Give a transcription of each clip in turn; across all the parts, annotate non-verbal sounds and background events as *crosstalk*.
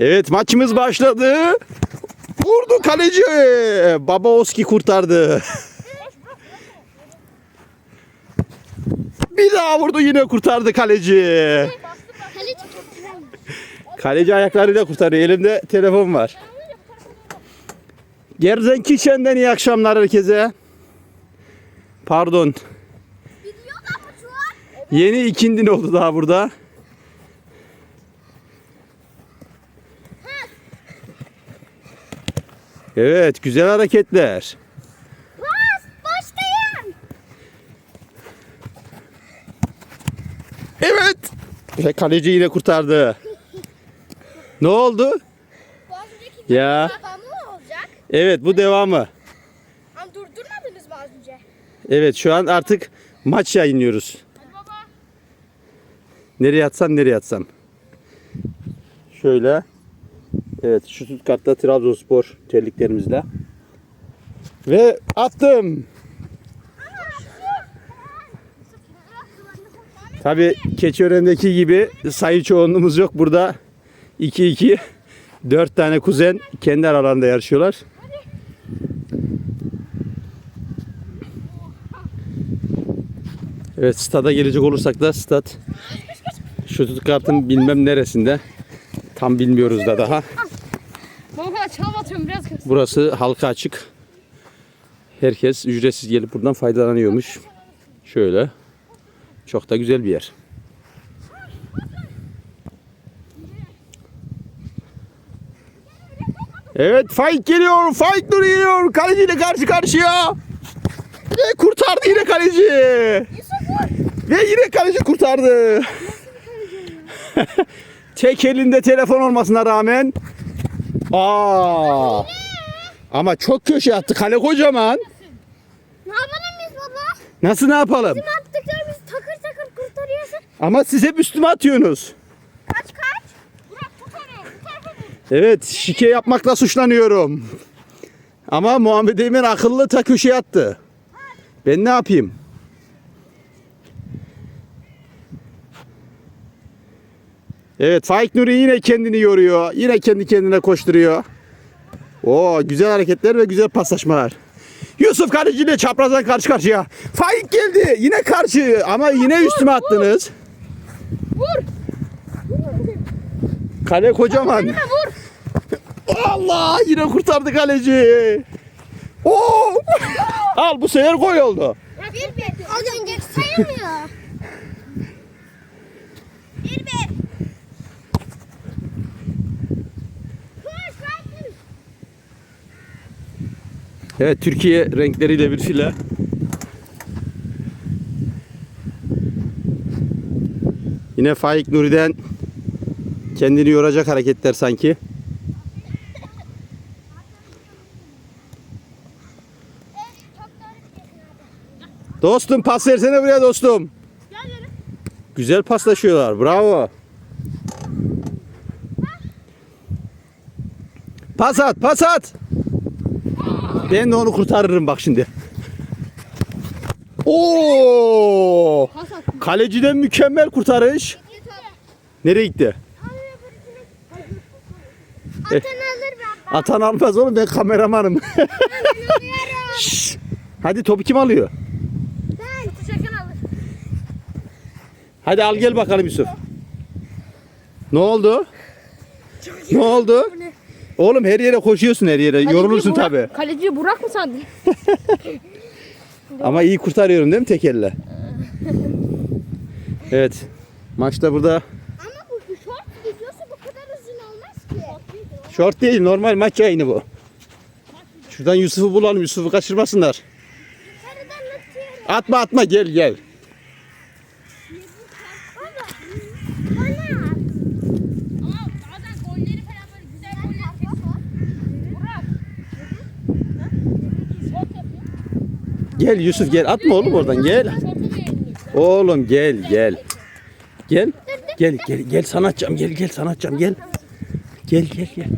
Evet maçımız başladı. Vurdu kaleci. Baba Oski kurtardı. Bir daha vurdu yine kurtardı kaleci. Kaleci ayaklarıyla kurtarıyor. Elimde telefon var. Gerzen Kiçen'den iyi akşamlar herkese. Pardon. Yeni ikindin oldu daha burada. Evet güzel hareketler. Bas başlayın. Evet. Ve kaleci yine kurtardı. Ne oldu? Bu Ya. devamı mı olacak? Evet bu devamı. Ama durdurmadınız mı az önce? Evet şu an artık maç yayınlıyoruz. Hadi baba. Nereye atsam nereye atsam. Şöyle. Evet şu Stuttgart'ta Trabzonspor terliklerimizle. Ve attım. Tabi Keçiören'deki gibi sayı çoğunluğumuz yok. Burada 2-2 4 tane kuzen kendi aralarında yarışıyorlar. Evet stada gelecek olursak da stat Stuttgart'ın bilmem neresinde. Tam bilmiyoruz da daha. Baba çalım atıyorum biraz kız. Burası halka açık. Herkes ücretsiz gelip buradan faydalanıyormuş. Şöyle. Çok da güzel bir yer. Evet Faik geliyor. Faik Nur geliyor. Kaleciyle karşı karşıya. Ve kurtardı yine kaleci. Ve yine kaleci kurtardı. *laughs* Tek elinde telefon olmasına rağmen. Aa. Ama çok köşe attı. Kale kocaman. Ne yapalım biz baba? Nasıl ne yapalım? Bizim attıklarımızı takır takır kurtarıyorsun. Ama siz hep üstüme atıyorsunuz. Kaç kaç? Burak. Bu tarafa. Evet şike yapmakla suçlanıyorum. Ama Muhammed Eymen akıllı ta köşeye attı. Ben ne yapayım? Evet Faik Nuri yine kendini yoruyor. Yine kendi kendine koşturuyor. Oo güzel hareketler ve güzel paslaşmalar. Yusuf Kaleci ile çaprazdan karşı karşıya. Faik geldi. Yine karşı ama yine üstüme attınız. Vur. Kale kocaman. Vur. Allah yine kurtardı kaleci. Oo! Al bu sefer gol oldu. Bir bir. Az önceki sayılmıyor. bir bir. Koş koş. Evet Türkiye renkleriyle bir file. Yine Faik Nuri'den kendini yoracak hareketler sanki. Dostum pas versene buraya dostum. Güzel paslaşıyorlar. Bravo. Pas at, pas at. Ben de onu kurtarırım bak şimdi. Oo! Kaleciden mükemmel kurtarış. Nereye gitti? Atan alır baba. Atan almaz oğlum ben kameramanım. *laughs* Şşş. Hadi topu kim alıyor? Ben. Alır. Hadi al gel bakalım Yusuf. Ne oldu? Ne oldu? Oğlum her yere koşuyorsun her yere. Yorulursun Burak- tabi. Kaleci Burak mı sandın? *laughs* Ama iyi kurtarıyorum değil mi tek elle? *laughs* Evet. Maçta burada Ama bu short videosu bu kadar uzun olmaz ki. Short değil normal maç yayını bu. Şuradan Yusuf'u bulalım Yusuf'u kaçırmasınlar. Atıyorum. Atma atma gel gel. Baba. Bana. Ama bazen golleri falan böyle güzel goller çekiyor. Burak. Şort yapıyor. Gel Yusuf gel atma oğlum oradan gel. Oğlum gel gel. Gel. Gel gel gel sana atacağım gel gel sana atacağım gel. Gel gel gel.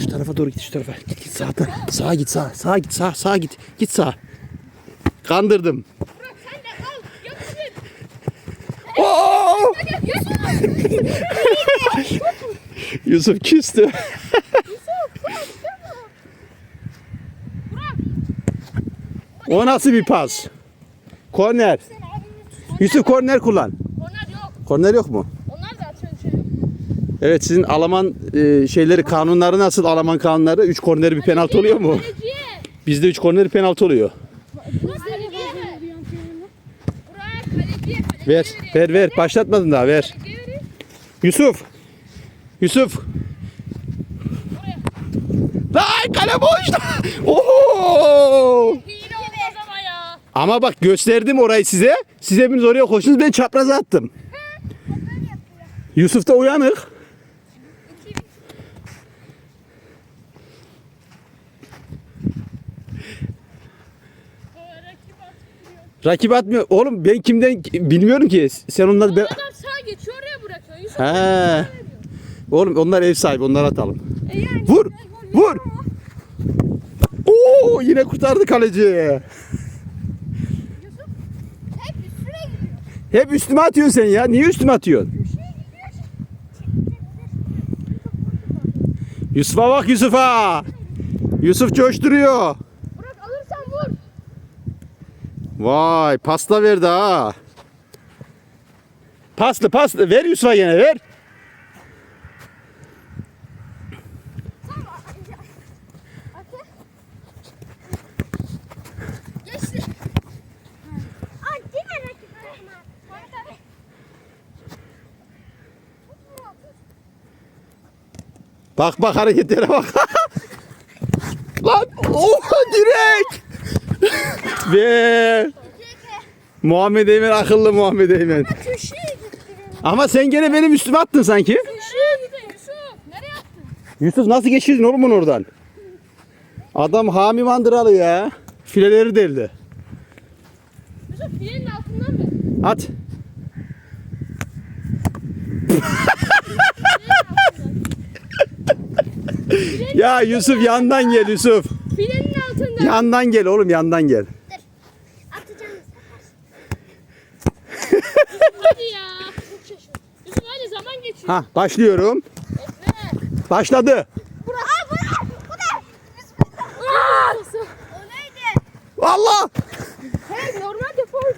Şu tarafa doğru git şu tarafa. Git git sağdan. Sağa git sağa. Sağa git sağa sağa git. Git sağa. Kandırdım. Oo! *laughs* Yusuf küstü. O nasıl bir pas? Korner. Yusuf korner kullan. Onlar yok. Korner yok mu? Onlar zaten şey. Evet sizin Alman e, şeyleri kanunları nasıl Alman kanunları? 3 korneri bir penaltı oluyor mu? Bizde 3 korneri penaltı oluyor. Kaleciye ver. Ver, ver. Başlatmadın daha ver. Yusuf. Yusuf. Lan kale boş. Oho! Hile olmaz ama ya. Ama bak gösterdim orayı size. Siz hepiniz oraya koştunuz ben çapraza attım. Yusuf da uyanık. Rakip atmıyor. Oğlum ben kimden bilmiyorum ki. Sen onlar O adam sağ geçiyor oraya bırakıyor. Yusuf He. Oğlum onlar ev sahibi onları atalım. E yani Vur! Vur! Oo yine kurtardı kaleci. Hep üstüme atıyorsun sen ya. Niye üstüme atıyorsun? Yusuf'a bak Yusuf'a. Yusuf coşturuyor. Burak alırsan vur. Vay pasta verdi ha. Paslı paslı ver Yusuf'a yine ver. Geçti. Ay yine rakip atma. Bak bak hareketlere bak. *laughs* Lan oha direkt. Ve Muhammed Eymen akıllı Muhammed Eymen. Ama sen gene benim üstüme attın sanki. Yusuf nasıl geçirdin oğlum bunu oradan? Adam Hami Mandıralı ya. Fileleri deldi. Yusuf filenin altından mı? At. Ya Yusuf yandan gel Yusuf. Filenin altından. Yandan gel oğlum yandan gel. Atacağım. *laughs* Hadi ya. Yusuf hadi zaman geçiyor. Ha başlıyorum. Bekle. Başladı. Burak. Aa Burak. Bu da. Aa! O neydi? Allah. Hey normalde faul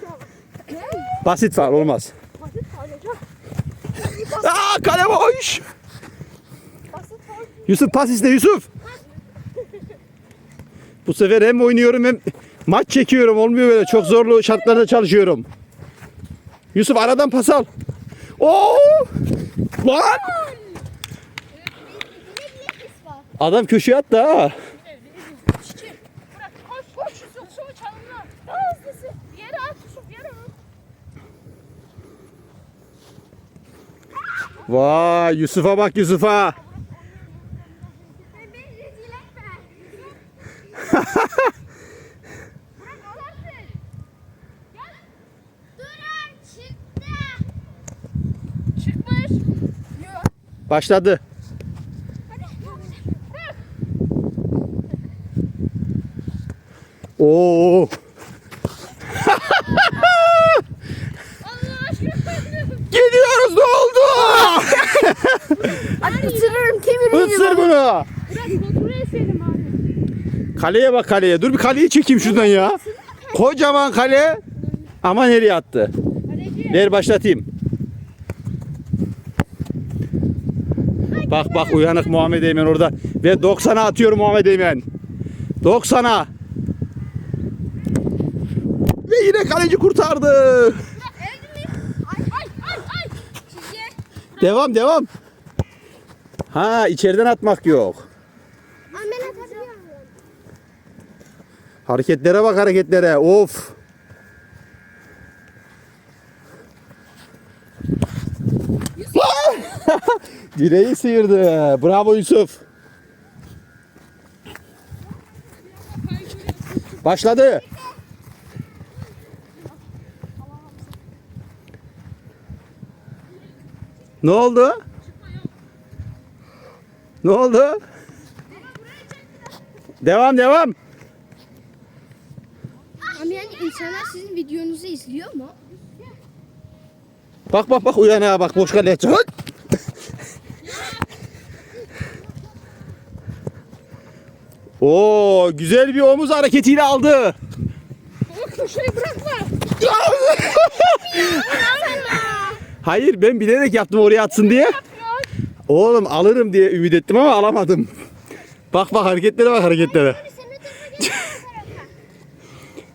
Basit faul olmaz. Basit faul hocam. Aa kale boş. Yusuf pas iste Yusuf. Bu sefer hem oynuyorum hem maç çekiyorum. Olmuyor böyle. Çok zorlu şartlarda çalışıyorum. Yusuf aradan pas al. Oo! Lan! Adam köşeye attı ha. Vay Yusuf'a bak Yusuf'a. Beni rezil etme. Burak alarsın. Gel. Duran çıktı. Çıkmış. Yok. Başladı. Oo! Allah *laughs* aşkına. Gidiyoruz ne oldu? Hadi ısırırım kemirini. Isır bunu. Kaleye bak kaleye. Dur bir kaleyi çekeyim şuradan ya. Kocaman kale. Ama nereye attı? Ver başlatayım. Bak bak uyanık Muhammed Eymen orada. Ve 90'a atıyorum Muhammed Eymen. 90'a. Ve yine kaleci kurtardı. Devam devam. Ha içeriden atmak yok. Hareketlere bak hareketlere. Of. *laughs* Direği sıyırdı. Bravo Yusuf. Başladı. Ne oldu? Ne oldu? Devam devam. Ama yani insanlar sizin videonuzu izliyor mu? Bak bak bak uyanığa bak boş kaleye. Oo güzel bir omuz hareketiyle aldı. O köşeyi bırakma. Hayır ben bilerek yaptım oraya atsın diye. Oğlum alırım diye ümit ettim ama alamadım. Bak bak hareketlere bak hareketlere.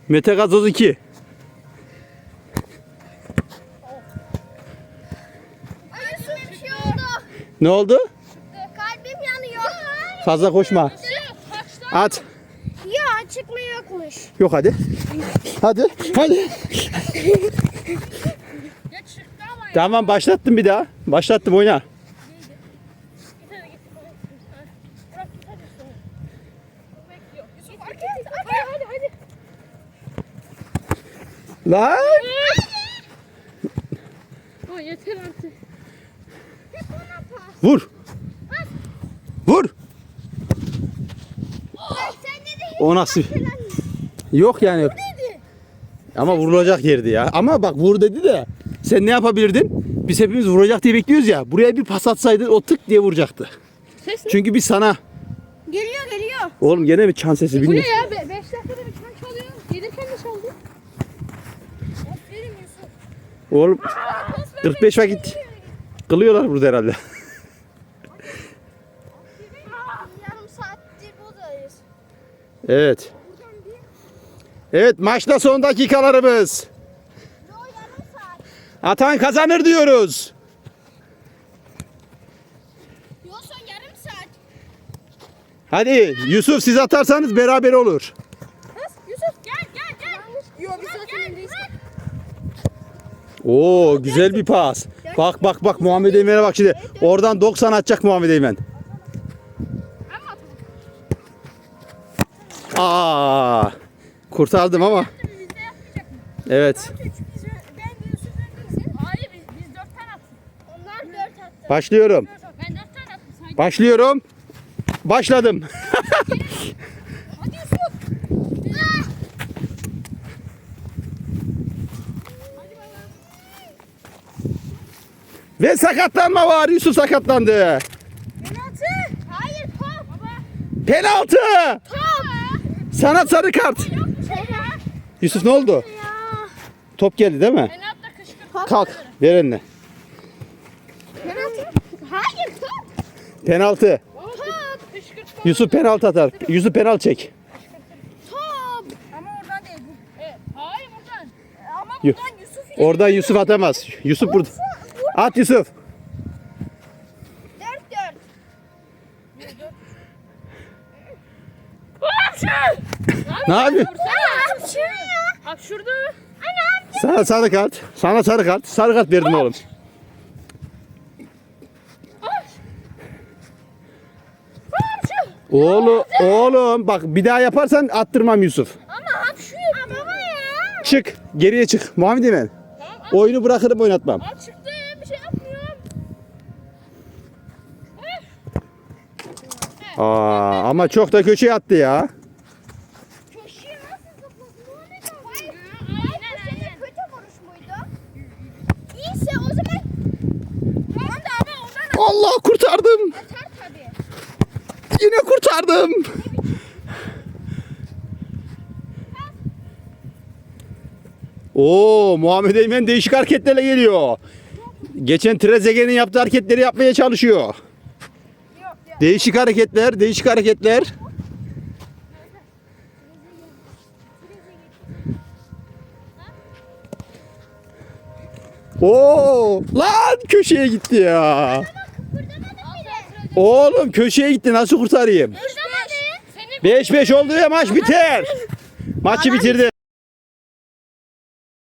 Mete Gazoz 2. Ay Yusuf bir şey. Ne oldu? Kalbim yanıyor. Fazla koşma. At. Ya çıkma yokmuş. Yok hadi. Hadi. Hadi. Tamam başlattım bir daha. Başlattım oyna. Lan. Ha yeter artık. Vur. Vur. Ay sen dedi. O nasıl? Yok yani. Ama vurulacak yerdi ya. Ama bak vur dedi de sen ne yapabilirdin? Biz hepimiz vuracak diye bekliyoruz ya. Buraya bir pas atsaydın o tık diye vuracaktı. Ses ne? Çünkü biz sana Geliyor geliyor. oğlum gene mi çan sesi Bu ne bilmiyorum. ya? 5 dakikada bir çan çalıyor. Gelirken de çaldı. Aferin Yusuf. Oğlum 45 vakit kılıyorlar burada herhalde. Evet. Evet maçta son dakikalarımız. Atan kazanır diyoruz. Hadi Yusuf siz atarsanız beraber olur. Yusuf. Oo güzel bir pas. Bak bak bak Muhammed Eymen'e bak şimdi. Oradan 90 atacak Muhammed Eymen. Attık. Onlar dört attı. Başlıyorum. Ben 4 tane attım. Sen Başlıyorum. Başladım. Hadi Yusuf. Ve sakatlanma var. Yusuf sakatlandı. Penaltı. Hayır top. Baba. Penaltı. Sana sarı kart. Yusuf ne oldu? Top geldi değil mi? Kalk. Ver eline. Hayır top. Penaltı. Yusuf penaltı atar. Yusuf penaltı çek. Oradan Yusuf Oradan Yusuf atamaz. Yusuf burada. At Yusuf. Ne yapıyor? Ana hapşırıyor. Hapşurdu. Ana Sana sarı kart. Sana sarı kart. Sarı kart verdim oğlum. Oğlum, oğlum bak bir daha yaparsan attırmam Yusuf. Ama hapşırıyor. Aa, baba ya. Çık, geriye çık. Muhammed at. Oyunu bırakırım oynatmam. At çıktı. Bir şey yapmıyorum. Aa, ama çok da köşeye attı ya. Köşeye nasıl zıpladın? Hayır. Aynen Senin aynen. kötü vuruş muydu? İyiyse o zaman. Tamam da ama ondan Allah kurtardım. atar tabii. Yine kurtardım. Oo, Muhammed Eymen değişik hareketlerle geliyor. Geçen Trezeguet'in yaptığı hareketleri yapmaya çalışıyor. Yok yok. Değişik hareketler, değişik hareketler. Oo, lan köşeye gitti ya. Oğlum köşeye gitti nasıl kurtarayım? Kırdamadı. Seni 5-5 oldu ya maç biter. Maçı bitirdi.